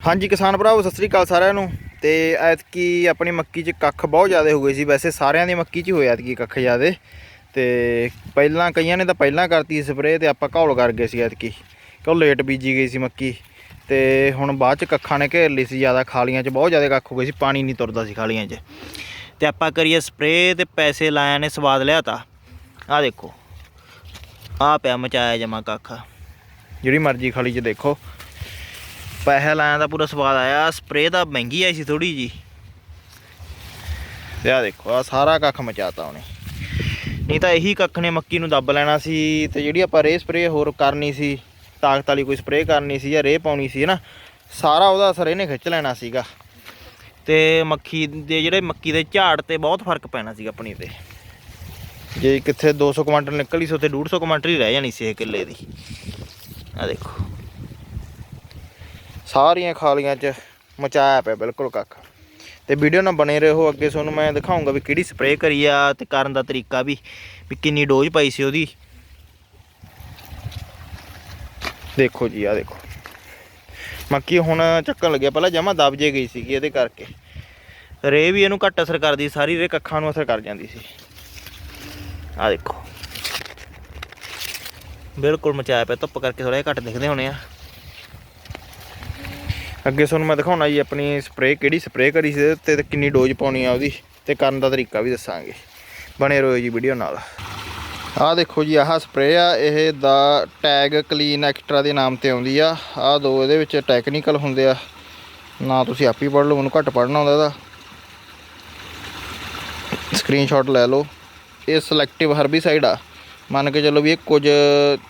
ਹਾਂਜੀ ਕਿਸਾਨ ਭਰਾਵੋ, ਸਤਿ ਸ੍ਰੀ ਅਕਾਲ ਸਾਰਿਆਂ ਨੂੰ। ਤੇ ਐਤਕੀ ਆਪਣੀ ਮੱਕੀ 'ਚ ਕੱਖ ਬਹੁਤ ਜ਼ਿਆਦਾ ਹੋ ਗਏ ਸੀ। ਵੈਸੇ ਸਾਰਿਆਂ ਦੀ ਮੱਕੀ 'ਚ ਹੀ ਹੋਇਆ ਐਤਕੀ ਕੱਖ ਜ਼ਿਆਦੇ। ਤੇ ਪਹਿਲਾਂ ਕਈਆਂ ਨੇ ਤਾਂ ਪਹਿਲਾਂ ਕਰਤੀ ਸਪਰੇਅ ਤੇ ਆਪਾਂ ਘੌਲ ਕਰ ਗਏ ਸੀ ਐਤਕੀ। ਕਿਉਂ ਲੇਟ ਬੀਜੀ ਗਈ ਸੀ ਮੱਕੀ। ਤੇ ਹੁਣ ਬਾਅਦ 'ਚ ਕੱਖਾਂ ਨੇ ਘੇਰ ਲਈ ਸੀ ਜ਼ਿਆਦਾ। ਖਾਲੀਆਂ 'ਚ ਬਹੁਤ ਜ਼ਿਆਦਾ ਕੱਖ ਹੋ ਗਏ ਸੀ। ਪਾਣੀ ਨਹੀਂ ਤੁਰਦਾ ਸੀ ਖਾਲੀਆਂ 'ਚ। ਤੇ ਆਪਾਂ ਕਰੀਏ ਸਪਰੇਅ ਤੇ ਪੈਸੇ ਲਾਇਆ ਨੇ, ਸਵਾਦ ਲਿਆ ਤਾ ਆਹ ਦੇਖੋ। ਆਹ ਪਿਆ ਮਚਾਇਆ ਜਮਾ ਕੱਖ। ਜਿਹੜੀ ਮਰਜ਼ੀ ਖਾਲੀ 'ਚ ਦੇਖੋ। ਪੈਸੇ ਲਾਇਆ ਦਾ ਪੂਰਾ ਸਵਾਦ ਆਇਆ। ਸਪਰੇਅ ਤਾਂ ਮਹਿੰਗੀ ਆਈ ਸੀ ਥੋੜੀ ਜੀ ਤੇ ਆ ਦੇਖੋ ਆ ਸਾਰਾ ਕੱਖ ਮਚਾਤਾ ਉਹਨੇ। ਨਹੀਂ ਤਾਂ ਇਹੀ ਕੱਖ ਨੇ ਮੱਕੀ ਨੂੰ ਦੱਬ ਲੈਣਾ ਸੀ ਤੇ ਜਿਹੜੀ ਆਪਾਂ ਰੇ ਸਪਰੇਅ ਹੋਰ ਕਰਨੀ ਸੀ, ਤਾਕਤ ਵਾਲੀ ਕੋਈ ਸਪਰੇਅ ਕਰਨੀ ਸੀ ਜਾਂ ਰੇ ਪਾਉਣੀ ਸੀ ਨਾ ਸਾਰਾ ਉਹਦਾ ਅਸਰ ਇਹਨੇ ਖਿੱਚ ਲੈਣਾ ਸੀਗਾ। ਤੇ ਮੱਖੀ ਦੇ ਜਿਹੜੇ ਮੱਕੀ ਦੇ ਝਾੜ ਤੇ ਬਹੁਤ ਫ਼ਰਕ ਪੈਣਾ ਸੀਗਾ ਆਪਣੀ ਤੇ। ਜੇ ਕਿੱਥੇ 200 ਕੁਇੰਟਲ ਨਿਕਲੀ ਸੀ, ਉੱਥੇ 150 ਕੁਇੰਟਲ ਹੀ ਰਹਿ ਜਾਣੀ ਸੀ ਇਹ ਕਿੱਲੇ ਦੀ। ਆ ਦੇਖੋ। ਸਾਰੀਆਂ ਖਾਲੀਆਂ 'ਚ ਮਚਾਇਆ ਪਿਆ ਬਿਲਕੁਲ ਕੱਖ। ਤੇ ਵੀਡੀਓ ਨਾਲ ਬਣੇ ਰਹੋ, ਅੱਗੇ ਤੁਹਾਨੂੰ ਮੈਂ ਦਿਖਾਉਂਗਾ ਵੀ ਕਿਹੜੀ ਸਪਰੇਅ ਕਰੀ ਆ ਤੇ ਕਰਨ ਦਾ ਤਰੀਕਾ ਵੀ ਵੀ ਕਿੰਨੀ ਡੋਜ਼ ਪਾਈ ਸੀ ਉਹਦੀ। ਦੇਖੋ ਜੀ ਆ ਦੇਖੋ। ਮੱਕੀ ਹੁਣ ਚੱਕਣ ਲੱਗਿਆ, ਪਹਿਲਾਂ ਜਮਾ ਦਬ ਜੇ ਗਈ ਸੀਗੀ ਇਹਦੇ ਕਰਕੇ। ਰੇ ਵੀ ਇਹਨੂੰ ਘੱਟ ਅਸਰ ਕਰਦੀ, ਸਾਰੀ ਰੇ ਕੱਖਾਂ ਨੂੰ ਅਸਰ ਕਰ ਜਾਂਦੀ ਸੀ। ਆ ਦੇਖੋ। ਬਿਲਕੁਲ ਮਚਾਇਆ ਪਿਆ, ਧੁੱਪ ਕਰਕੇ ਥੋੜਾ ਜਿਹਾ ਘੱਟ ਦਿਖਦੇ ਹੋਣੇ ਆ। ਅੱਗੇ ਤੁਹਾਨੂੰ ਮੈਂ ਦਿਖਾਉਣਾ ਜੀ ਆਪਣੀ ਸਪਰੇਅ ਕਿਹੜੀ ਸਪਰੇਅ ਕਰੀ ਸੀ ਇਹਦੇ ਉੱਤੇ ਤੇ ਕਿੰਨੀ ਡੋਜ਼ ਪਾਉਣੀ ਆ ਉਹਦੀ ਤੇ ਕਰਨ ਦਾ ਤਰੀਕਾ ਵੀ ਦੱਸਾਂਗੇ। ਬਣੇ ਰਹੋ ਜੀ ਵੀਡੀਓ ਨਾਲ। ਆਹ ਦੇਖੋ ਜੀ, ਆਹ ਸਪਰੇਅ ਆ, ਇਹ ਦਾ ਟੈਗ ਕਲੀਨ ਐਕਸਟਰਾ ਦੇ ਨਾਮ ਤੇ ਆਉਂਦੀ ਆ। ਆਹ ਦੋ ਇਹਦੇ ਵਿੱਚ ਟੈਕਨੀਕਲ ਹੁੰਦੇ ਆ। ਨਾ ਤੁਸੀਂ ਆਪ ਹੀ ਪੜ੍ਹ ਲਓ, ਮੈਨੂੰ ਘੱਟ ਪੜ੍ਹਨਾ ਆਉਂਦਾ ਇਹਦਾ। ਸਕਰੀਨਸ਼ਾਟ ਲੈ ਲਓ। ਇਹ ਸਿਲੈਕਟਿਵ ਹਰਬੀਸਾਈਡ ਆ। ਮੰਨ ਕੇ ਚੱਲੋ ਵੀ ਇਹ ਕੁਝ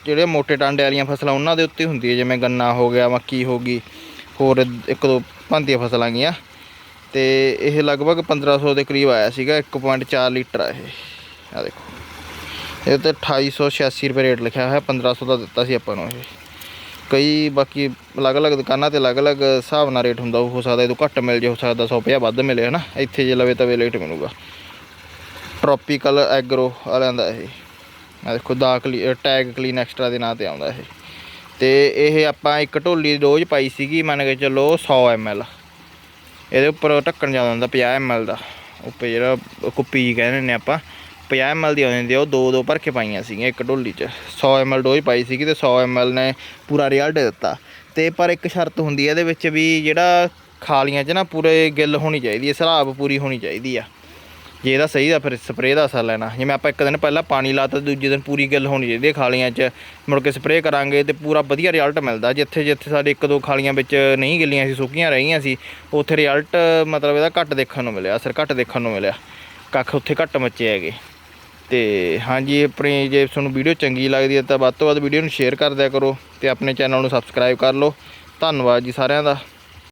ਜਿਹੜੇ ਮੋਟੇ ਟਾਂਡੇ ਵਾਲੀਆਂ ਫਸਲਾਂ, ਉਹਨਾਂ ਦੇ ਉੱਤੇ ਹੁੰਦੀ ਹੈ ਜਿਵੇਂ ਗੰਨਾ ਹੋ ਗਿਆ, ਮੱਕੀ ਹੋ ਗਈ। ਹੋਰ ਇੱਕ ਦੋ ਭਾਂਤੀਆਂ ਫਸਲਾਂ ਗਈਆਂ ਤੇ ਇਹ ਲਗਭਗ 1500 ਦੇ ਕਰੀਬ ਆਇਆ ਸੀਗਾ 1.4 ਲੀਟਰ ਆ ਇਹ। ਆ ਦੇਖੋ। ਇਹ ਤੇ 2886 ਰੁਪਏ ਰੇਟ ਲਿਖਿਆ ਹੋਇਆ 1500 ਦਾ ਦਿੱਤਾ ਸੀ ਆਪਾਂ ਨੂੰ ਇਹ। ਕਈ ਬਾਕੀ ਅਲੱਗ-ਅਲੱਗ ਦੁਕਾਨਾਂ ਤੇ ਅਲੱਗ-ਅਲੱਗ ਹਿਸਾਬ ਨਾਲ ਰੇਟ ਹੁੰਦਾ ਹੋ ਸਕਦਾ ਇਹ ਤੋਂ ਘੱਟ ਮਿਲ ਜੇ, ਹੋ ਸਕਦਾ 150 ਵੱਧ ਮਿਲੇ, ਹਨਾ? ਇੱਥੇ ਜੇ ਲਵੇ ਤਵੇ ਲੇਟ ਮਿਲੂਗਾ। ਟ੍ਰੋਪੀਕਲ ਐਗਰੋ ਵਾਲਿਆਂ ਦਾ ਇਹ। ਆ ਦੇਖੋ ਦਾ ਟੈਗ ਕਲੀਨ ਐਕਸਟਰਾ ਦੇ ਨਾਂ ਤੇ ਆਉਂਦਾ ਇਹ। ਤੇ ਇਹ ਆਪਾਂ ਇੱਕ ਢੋਲੀ ਦੀ ਡੋਜ਼ ਪਾਈ ਸੀਗੀ, ਮੰਨ ਕੇ ਚੱਲੋ 100 ml ਇਹਦੇ ਉੱਪਰ ਢੱਕਣ ਜਾਂਦਾ ਹੁੰਦਾ 50 ml ਦਾ। ਉੱਪਰ ਜਿਹੜਾ ਕੁੱਪੀ ਜਿਹੀ ਕਹਿੰਦੇ ਨੇ ਆਪਾਂ 50 ml ਦੀ ਆਉਂਦੀ ਹੁੰਦੀ ਆ, ਉਹ ਦੋ ਦੋ ਭਰ ਕੇ ਪਾਈਆਂ ਸੀਗੀਆਂ ਇੱਕ ਢੋਲੀ 'ਚ। 100 ml ਡੋਜ਼ ਪਾਈ ਸੀਗੀ ਤੇ 100 ml ਨੇ ਪੂਰਾ ਰਿਜ਼ਲਟ ਦਿੱਤਾ। ਤੇ ਪਰ ਇੱਕ ਸ਼ਰਤ ਹੁੰਦੀ ਹੈ ਇਹਦੇ ਵਿੱਚ ਵੀ ਜਿਹੜਾ ਖਾਲੀਆਂ 'ਚ ਨਾ ਪੂਰੇ ਗਿੱਲ ਹੋਣੀ ਚਾਹੀਦੀ ਹੈ ਸਰਾਬ ਪੂਰੀ ਹੋਣੀ ਚਾਹੀਦੀ ਆ। ਜੇ ਇਹਦਾ ਸਹੀ ਦਾ ਫਿਰ ਸਪਰੇਅ ਦਾ ਅਸਰ ਲੈਣਾ। ਜਿਵੇਂ ਆਪਾਂ ਇੱਕ ਦਿਨ ਪਹਿਲਾਂ ਪਾਣੀ ਲਾਤਾ ਦੂਜੇ ਦਿਨ ਪੂਰੀ ਗਿੱਲ ਹੋਣੀ ਚਾਹੀਦੀ ਹੈ ਖਾਲੀਆਂ 'ਚ। ਮੁੜ ਕੇ ਸਪਰੇਅ ਕਰਾਂਗੇ ਤੇ ਪੂਰਾ ਵਧੀਆ ਰਿਜ਼ਲਟ ਮਿਲਦਾ। ਜਿੱਥੇ ਜਿੱਥੇ ਸਾਡੇ ਇੱਕ ਦੋ ਖਾਲੀਆਂ ਵਿੱਚ ਨਹੀਂ ਗਿੱਲੀਆਂ ਸੀ, ਸੁੱਕੀਆਂ ਰਹੀਆਂ ਸੀ, ਉੱਥੇ ਰਿਜ਼ਲਟ ਮਤਲਬ ਇਹਦਾ ਘੱਟ ਦੇਖਣ ਨੂੰ ਮਿਲਿਆ, ਅਸਰ ਘੱਟ ਦੇਖਣ ਨੂੰ ਮਿਲਿਆ। ਕੱਖ ਉੱਥੇ ਘੱਟ ਮੱਚੇ ਹੈਗੇ। ਤੇ ਹਾਂਜੀ, ਆਪਣੀ ਜੇ ਤੁਹਾਨੂੰ ਵੀਡੀਓ ਚੰਗੀ ਲੱਗਦੀ ਹੈ ਤਾਂ ਵੱਧ ਤੋਂ ਵੱਧ ਵੀਡੀਓ ਨੂੰ ਸ਼ੇਅਰ ਕਰ ਦਿਆ ਕਰੋ ਤੇ ਆਪਣੇ ਚੈਨਲ ਨੂੰ ਸਬਸਕ੍ਰਾਈਬ ਕਰ ਲਓ। ਧੰਨਵਾਦ ਜੀ ਸਾਰਿਆਂ ਦਾ।